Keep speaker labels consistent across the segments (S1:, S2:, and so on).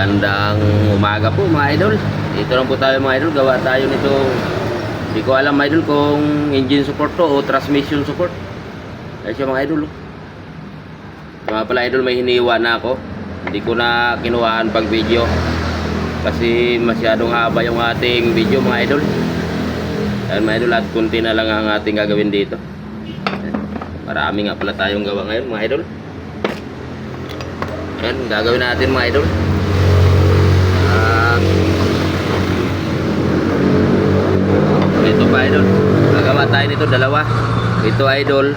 S1: Magandang umaga po mga idol. Dito lang po tayo mga idol. Gawa tayo nito. Hindi ko alam mga idol kung engine support to o transmission support. Ayun siya mga idol. oh. Kaya pala idol may hiniwa na ako. Hindi ko na kinuhaan pag video. Kasi masyadong haba yung ating video mga idol. Ayan mga idol at kunti na lang ang ating gagawin dito. Marami nga pala tayong gawa ngayon mga idol. Ayan, gagawin natin mga idol. Ito pa idol. Gagawa tayo nito dalawa. Ito idol.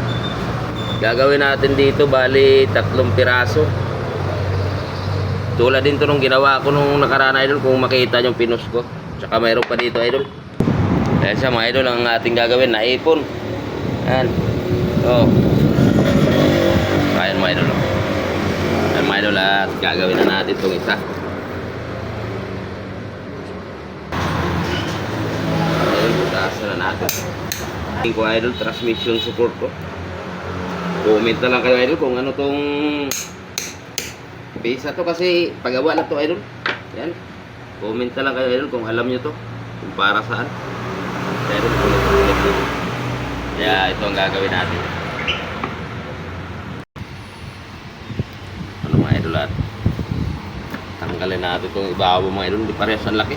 S1: Gagawin natin dito bali tatlong piraso. Tulad din to nung ginawa ko nung nakaraan idol kung makita yung pinos ko. Tsaka mayroon pa dito idol. Dahil sa mga idol ang ating gagawin na ipon. Ayan. Oh. Ayan mga idol. oh. Ayan mga idol at gagawin na natin itong isa. Ayun, butasan na natin. Tingin ko idol, transmission support ko. Comment na lang kayo idol kung ano tong Pisa to kasi pagawa na to idol. Yan. Comment na lang kayo idol kung alam nyo to. Kung para saan. Pero nyo. Kaya ito ang gagawin natin. Ano mga idol at tanggalin natin itong ibabaw mga idol. Hindi parehas ang laki.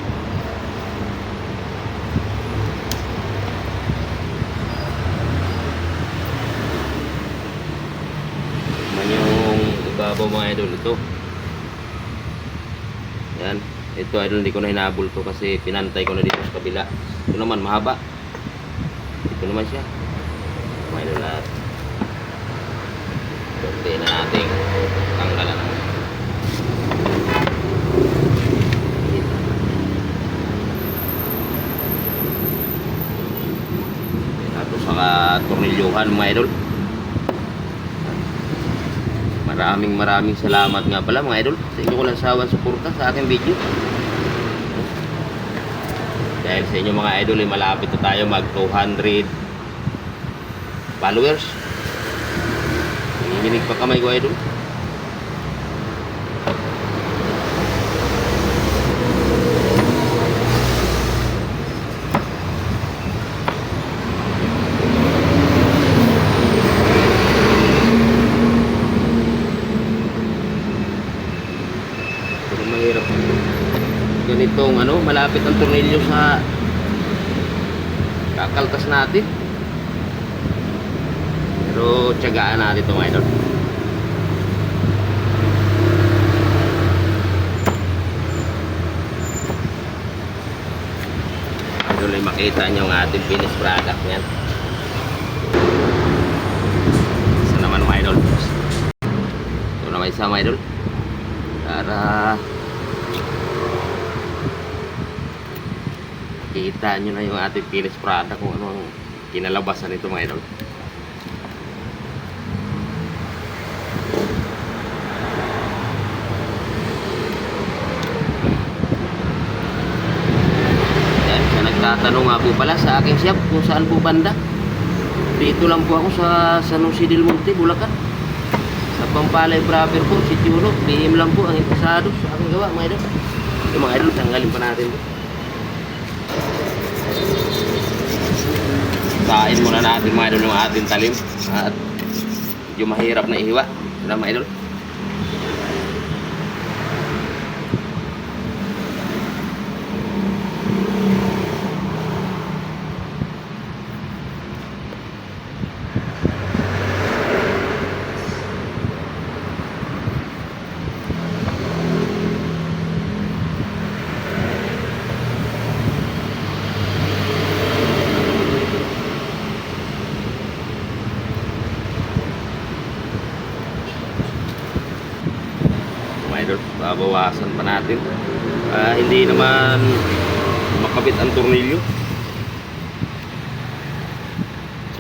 S1: Man yung ibabaw idol ito. Yan. Ito idol hindi ko na hinabol to kasi pinantay ko na dito sa kabila. Ito naman mahaba. Ito naman siya. Mga idol at Kunti na natin tanggalan. Ito sa tornilyuhan mga idol. Maraming maraming salamat nga pala mga idol sa inyo walang sawang suporta sa aking video. Dahil sa inyo mga idol ay malapit na tayo mag 200 followers. Nanginginig pa kamay ko idol. Pero mahirap. Ganitong ano, malapit ang tornilyo sa kakaltas natin. Pero tiyagaan natin ito mga idol. Ay makita nyo ang ating finished product niyan. Isa naman mga idol. Ito naman isa mga idol. Para kita nyo na yung ating finished product kung ano ang kinalabasan nito mga idol. Yan, siya nagtatanong nga po pala sa aking shop kung saan po banda. Dito lang po ako sa San Jose del Monte, Bulacan. Sa Pampalay Proper po, si Tiuro. BM lang po ang interesado sa aking gawa, mga idol. Yung mga idol, tanggalin pa natin po. Kain muna natin mga idol yung ating talim. At yung mahirap na ihiwa. Ano mga idol? Idol, babawasan pa natin. Ah, hindi naman makabit ang tornilyo.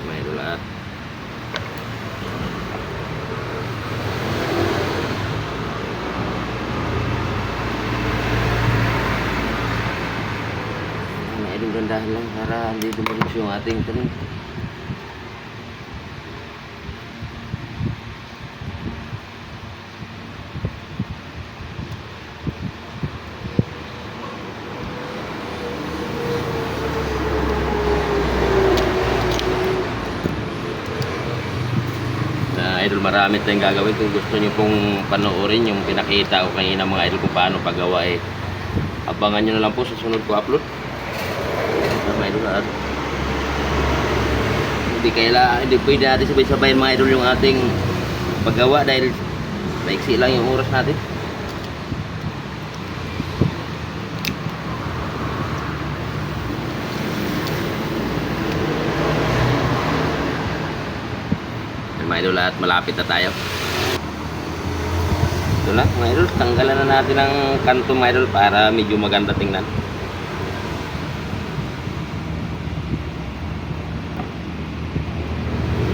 S1: Mga idol at mga idol lang para hindi dumiretso yung ating tanim. Idol, marami tayong gagawin. Kung gusto nyo pong panoorin yung pinakita ko kanina mga idol kung paano paggawa eh. Abangan nyo na lang po sa sunod ko upload. Mga idol, at hindi kaila, hindi pwede natin sabay-sabayin mga idol yung ating paggawa dahil maiksi lang yung oras natin. Idol at malapit na tayo. Ito na mga idol, tanggalan na natin ang kanto mga idol para medyo maganda tingnan.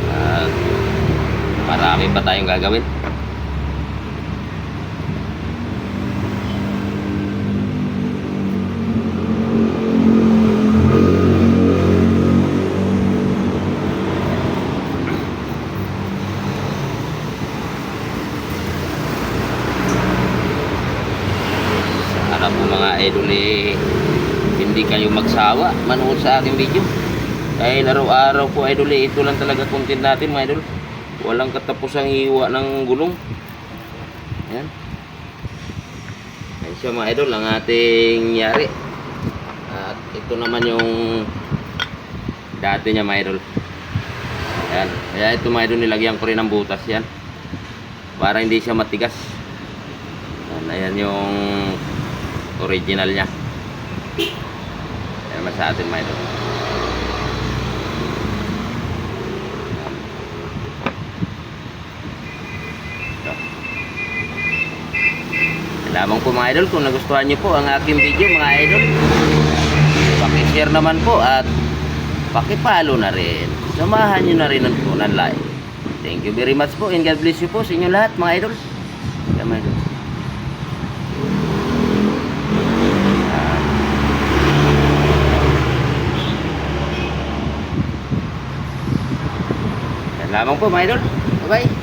S1: At marami pa tayong gagawin. Mga idol eh, hindi kayo magsawa manood sa aking video. Dahil araw-araw po idol eh, ito lang talaga content natin mga idol. Walang katapusang hiwa ng gulong. Ayan. Ayan siya mga idol ang ating yari. At ito naman yung dati niya mga idol. Ayan. Kaya ito mga idol nilagyan ko rin ng butas yan. Para hindi siya matigas. Ayan, ayan yung original niya. Ayan naman sa atin mga idol. Yan Lamang po mga idol, kung nagustuhan niyo po ang aking video mga idol, pakishare naman po at pakipalo na rin. Samahan niyo na rin ang po ng like. Thank you very much po and God bless you po sa inyo lahat mga idol. Yan mga idol. Yan lamang po mga idol. Bye-bye.